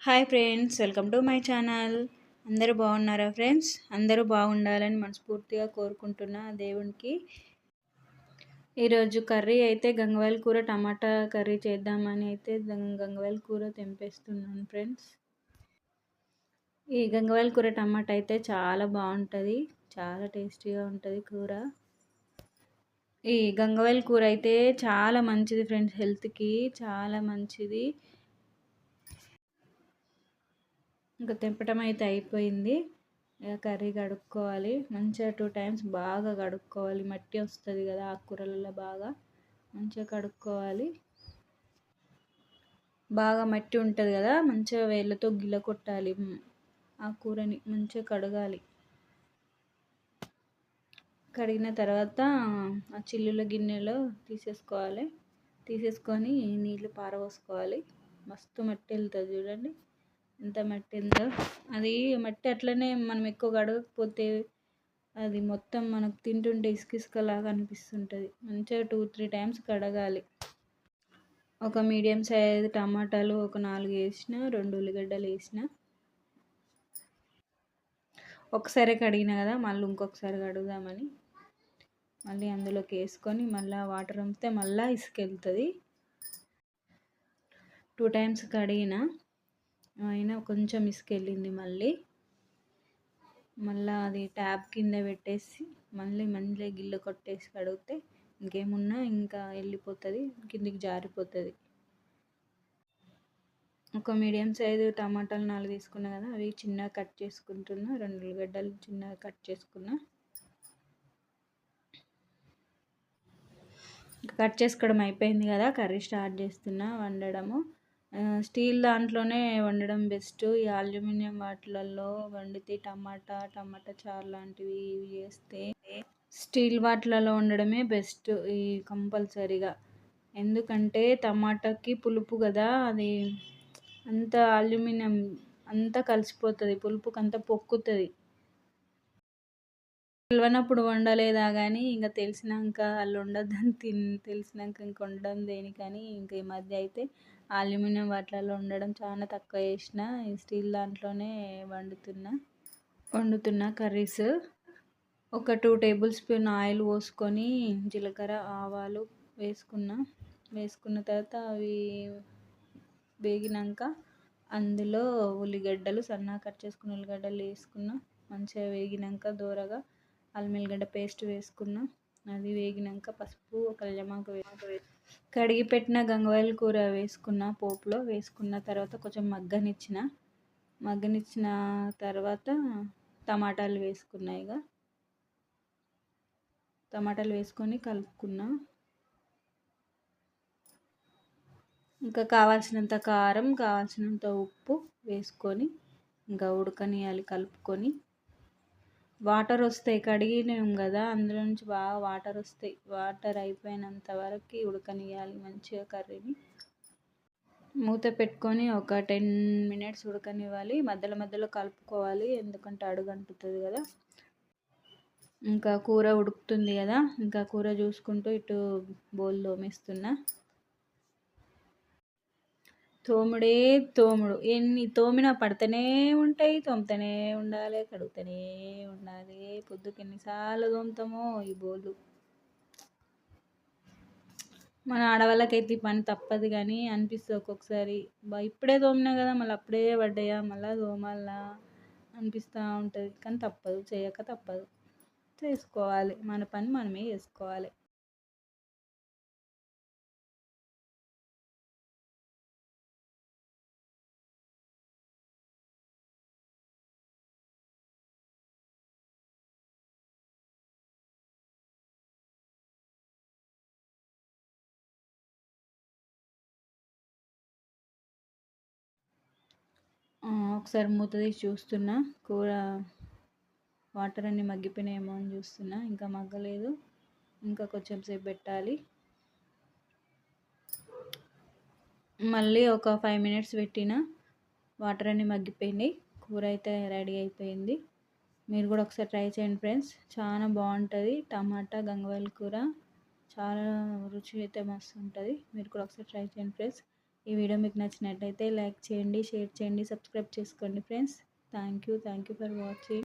Hi friends welcome to my channel. అందరూ బాగున్నారా friends? అందరూ బాగుండాలని మనస్ఫూర్తిగా కోరుకుంటున్నా దేవునికి. ఈరోజు కర్రీ అయితే గంగవాల కూర టమాటా కర్రీ చేద్దామని అయితే గంగవాల కూర తెంపేస్తున్నాను ఫ్రెండ్స్. ఈ గంగవాల కూర టమాటా అయితే చాలా బాగుంటుంది. చాలా టేస్టీగా ఉంటుంది కూర. ఈ గంగవాల కూర అయితే చాలా మంచిది ఫ్రెండ్స్ హెల్త్కి. చాలా మంచిది. ఇంకా తెంపటం అయితే అయిపోయింది. ఇక కర్రీ కడుక్కోవాలి. మంచిగా టూ టైమ్స్ బాగా కడుక్కోవాలి. మట్టి వస్తుంది కదా ఆకుకూరలలో బాగా మంచిగా కడుక్కోవాలి. బాగా మట్టి ఉంటుంది కదా మంచిగా వేళ్ళతో గిల్ల కొట్టాలి. ఆ కూరని మంచిగా కడగాలి. కడిగిన తర్వాత ఆ చిల్లుల గిన్నెలో తీసేసుకోవాలి. తీసేసుకొని నీళ్ళు పారబోసుకోవాలి. మస్తు మట్టి వెళ్తుంది చూడండి. ఎంత మట్టి ఉందో అది మట్టి అట్లనే మనం ఎక్కువ కడగకపోతే అది మొత్తం మనకు తింటుంటే ఇసుకిసుకలాగా అనిపిస్తుంటుంది. మంచిగా టూ త్రీ టైమ్స్ కడగాలి. ఒక మీడియం సైజ్ టమాటాలు ఒక నాలుగు వేసిన రెండు ఉల్లిగడ్డలు వేసిన. ఒకసారి కడిగిన కదా మళ్ళీ ఇంకొకసారి కడుగుదామని. మళ్ళీ అందులోకి వేసుకొని మళ్ళీ వాటర్ అమ్మితే మళ్ళీ ఇసుకెళ్తుంది. టూ టైమ్స్ కడిగిన అయినా కొంచెం ఇసుక వెళ్ళింది మళ్ళీ. మళ్ళీ అది ట్యాప్ కింద పెట్టేసి మళ్ళీ మళ్ళీ గిల్లు కొట్టేసి కడిగితే ఇంకేమున్నా ఇంకా వెళ్ళిపోతుంది కిందికి జారిపోతుంది. ఒక మీడియం సైజు టమాటాలు నాలుగు తీసుకున్నా కదా అవి చిన్నగా కట్ చేసుకుంటున్నా రెండు ఉల్లిగడ్డలు చిన్నగా కట్ చేసుకున్నా. కట్ చేసుకోవడం అయిపోయింది కదా కర్రీ స్టార్ట్ చేస్తున్నా వండడము. స్టీల్ దాంట్లోనే వండడం బెస్ట్. ఈ అల్యూమినియం వాటిలలో వండితే టమాటా టమాటా చారు లాంటివి ఇవి చేస్తే స్టీల్ వాటిలలో వండడమే బెస్ట్ ఈ కంపల్సరీగా. ఎందుకంటే టమాటాకి పులుపు కదా అది అంత అల్యూమినియం అంతా కలిసిపోతుంది పులుపుకి అంతా పొక్కుతుంది. తెలియనప్పుడు వండలేదా కానీ ఇంకా తెలిసినాక వాళ్ళు వండొద్దని తిని తెలిసినాక ఇంక వండడం దేనికని ఇంక ఈ మధ్య అయితే అల్యూమినియం వాటిలలో వండడం చాలా తక్కువ చేసిన స్టీల్ దాంట్లోనే వండుతున్నా. వండుతున్న కర్రీస్. ఒక టూ టేబుల్ స్పూన్ ఆయిల్ పోసుకొని జీలకర్ర ఆవాలు వేసుకున్న. వేసుకున్న తర్వాత అవి వేగినాక అందులో ఉల్లిగడ్డలు సన్నగా కట్ చేసుకున్న ఉల్లిగడ్డలు వేసుకున్న. మంచిగా వేగినాక దూరగా అల్లం ఎల్లిగడ్డ పేస్ట్ వేసుకున్న. అది వేగినాక పసుపు కళ్యామాకు కడిగి పెట్టిన గంగవాయల కూర వేసుకున్న పోపులో వేసుకున్న తర్వాత కొంచెం మగ్గనిచ్చిన మగ్గనిచ్చిన తర్వాత టమాటాలు వేసుకున్నా ఇక టమాటాలు వేసుకొని కలుపుకున్నా. ఇంకా కావాల్సినంత కారం కావాల్సినంత ఉప్పు వేసుకొని ఇంకా ఉడకనియాలి కలుపుకొని వాటర్ వస్తాయి కడిగినాం కదా అందులో నుంచి బాగా వాటర్ వస్తాయి. వాటర్ అయిపోయినంత వరకు ఉడకనియాలి మంచిగా కర్రీని. మూత పెట్టుకొని ఒక టెన్ మినిట్స్ ఉడకనివ్వాలి. మధ్యలో మధ్యలో కలుపుకోవాలి ఎందుకంటే అడుగు అంటుతుంది కదా. ఇంకా కూర ఉడుకుతుంది కదా ఇంకా కూర చూసుకుంటూ ఇటు బోల్ తోమేస్తున్నా తోముడే తోముడు. ఎన్ని తోమినా పడుతూనే ఉంటాయి తోముతూనే ఉండాలి కడుగుతూనే ఉండాలి. పొద్దుకి ఎన్నిసార్లు తోముతామో ఈ బోలు. మన ఆడవాళ్ళకైతే ఈ పని తప్పదు కానీ అనిపిస్తుంది ఒక్కొక్కసారి. బా ఇప్పుడే తోమినా కదా మళ్ళీ అప్పుడే పడ్డాయా మళ్ళీ తోమాలా అనిపిస్తూ ఉంటుంది. కానీ తప్పదు చేయక తప్పదు. చేసుకోవాలి. మన పని మనమే చేసుకోవాలి. ఒకసారి మూత తీసి చూస్తున్నా. కూర వాటర్ అన్నీ మగ్గిపోయినాయేమో అని చూస్తున్నా. ఇంకా మగ్గలేదు. ఇంకా కొంచెం సేపు పెట్టాలి. మళ్ళీ ఒక ఫైవ్ మినిట్స్ పెట్టిన వాటర్ అన్నీ మగ్గిపోయినాయి కూర అయితే రెడీ అయిపోయింది. మీరు కూడా ఒకసారి ట్రై చేయండి ఫ్రెండ్స్. చాలా బాగుంటుంది. టమాటా గంగవాయల కూర. చాలా రుచి అయితే మస్తు ఉంటుంది. మీరు కూడా ఒకసారి ట్రై చేయండి ఫ్రెండ్స్. ఈ వీడియో మీకు నచ్చినట్టయితే లైక్ చేయండి షేర్ చేయండి సబ్స్క్రైబ్ చేసుకోండి friends. Thank you thank you for watching.